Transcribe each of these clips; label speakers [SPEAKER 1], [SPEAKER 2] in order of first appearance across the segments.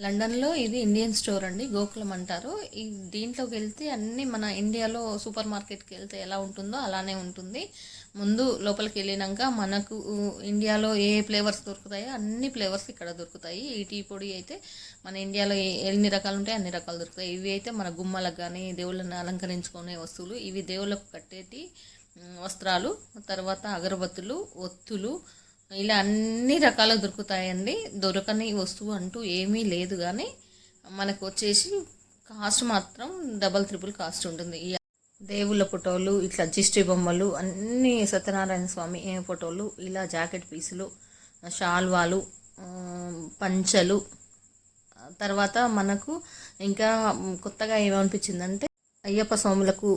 [SPEAKER 1] లండన్లో ఇది Indian store అండి గోకులం అంటారు. ఈ దీంట్లోకి వెళ్తే అన్ని మన ఇండియాలో సూపర్ మార్కెట్కి వెళ్తే ఎలా ఉంటుందో అలానే ఉంటుంది. ముందు లోపలికి వెళ్ళినాక మనకు ఇండియాలో ఏ ఫ్లేవర్స్ దొరుకుతాయో అన్ని ఫ్లేవర్స్ ఇక్కడ దొరుకుతాయి. ఈ టీ పొడి అయితే మన ఇండియాలో ఏ- ఎన్ని రకాలు ఉంటాయి అన్ని రకాలు దొరుకుతాయి. ఇవి అయితే మన గుమ్మలకు కానీ దేవుళ్ళని అలంకరించుకునే వస్తువులు. ఇవి దేవుళ్ళకు కట్టేటి వస్త్రాలు తర్వాత అగరబత్తులు ఒత్తులు ఇలా అన్ని రకాలు దొరుకుతాయండి. దొరకని వస్తువు అంటూ ఏమీ లేదు కానీ మనకు వచ్చేసి కాస్ట్ మాత్రం డబల్ త్రిపుల్ కాస్ట్ ఉంటుంది. దేవుళ్ళ ఫోటోలు ఇట్లా జిస్టి బొమ్మలు అన్ని సత్యనారాయణ స్వామి ఫోటోలు ఇలా జాకెట్ పీసులు షాల్వాలు పంచలు. తర్వాత మనకు ఇంకా కొత్తగా ఏమనిపించిందంటే అయ్యప్ప స్వాములకు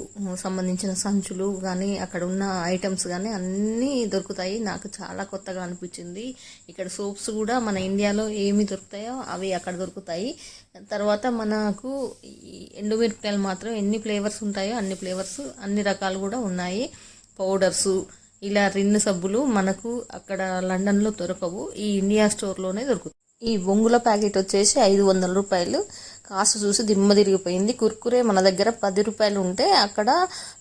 [SPEAKER 1] సంబంధించిన సంచులు కానీ అక్కడ ఉన్న ఐటమ్స్ కానీ అన్నీ దొరుకుతాయి. నాకు చాలా కొత్తగా అనిపించింది. ఇక్కడ సోప్స్ కూడా మన ఇండియాలో ఏమి దొరుకుతాయో అవి అక్కడ దొరుకుతాయి. తర్వాత మనకు ఈ ఎండుమిరపకాయలు మాత్రం ఎన్ని ఫ్లేవర్స్ ఉంటాయో అన్ని ఫ్లేవర్స్ అన్ని రకాలు కూడా ఉన్నాయి. పౌడర్సు ఇలా రిన్ సబ్బులు మనకు అక్కడ లండన్లో దొరకవు. ఈ ఇండియా స్టోర్లోనే దొరుకుతాయి. ఈ బొంగుల ప్యాకెట్ వచ్చేసి ఐదు వందల రూపాయలు. కాస్ట్ చూసి దిమ్మ తిరిగిపోయింది. కుర్కురే మన దగ్గర పది రూపాయలు ఉంటే అక్కడ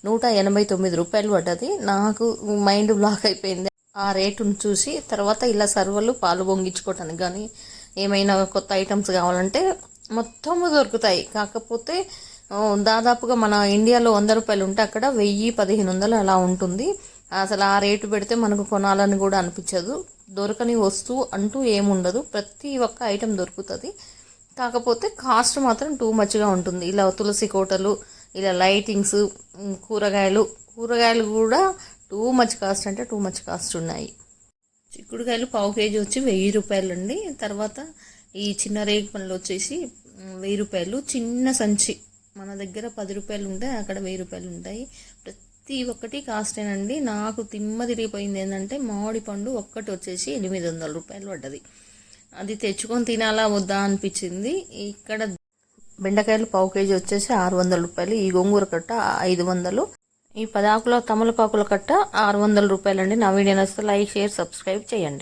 [SPEAKER 1] నూట ఎనభై తొమ్మిది రూపాయలు పడ్డది. నాకు మైండ్ బ్లాక్ అయిపోయింది. ఆ రేటును చూసి తర్వాత ఇలా సర్వలు పాలు పొంగించుకోవటానికి కానీ ఏమైనా కొత్త ఐటమ్స్ కావాలంటే మొత్తము దొరుకుతాయి. కాకపోతే దాదాపుగా మన ఇండియాలో వంద రూపాయలు ఉంటే అక్కడ వెయ్యి పదిహేను వందలు అలా ఉంటుంది. అసలు ఆ రేటు పెడితే మనకు కొనాలని కూడా అనిపించదు. దొరకని వస్తువు అంటూ ఏముండదు. ప్రతి ఒక్క ఐటెం దొరుకుతుంది. కాకపోతే కాస్ట్ మాత్రం టూ మచ్గా ఉంటుంది. ఇలా తులసి కోటలు ఇలా లైటింగ్స్ కూరగాయలు. కూరగాయలు కూడా టూ మచ్ కాస్ట్ అంటే టూ మచ్ కాస్ట్ ఉన్నాయి. చిక్కుడుకాయలు పావు కేజీ వచ్చి వెయ్యి రూపాయలు అండి తర్వాత ఈ చిన్న రేగు పనులు వచ్చేసి వెయ్యి రూపాయలు. చిన్న సంచి. మన దగ్గర పది రూపాయలు ఉంటాయి అక్కడ వెయ్యి రూపాయలు ఉంటాయి. ప్రతి ఒక్కటి కాస్టేనండి నాకు తిమ్మ తిరిగిపోయింది ఏంటంటే మామిడి పండు ఒక్కటి వచ్చేసి ఎనిమిది వందల రూపాయలు పడ్డది. అది తెచ్చుకొని తినాలా వద్దా అనిపించింది. ఇక్కడ బెండకాయలు పావు కేజీ వచ్చేసి ఆరు వందల రూపాయలు ఈ గోంగూర కట్ట ఐదు వందలు ఈ పదాకుల తమలపాకుల కట్ట ఆరు వందల రూపాయలండి. నా వీడియో నచ్చితే లైక్ షేర్ సబ్స్క్రైబ్ చేయండి.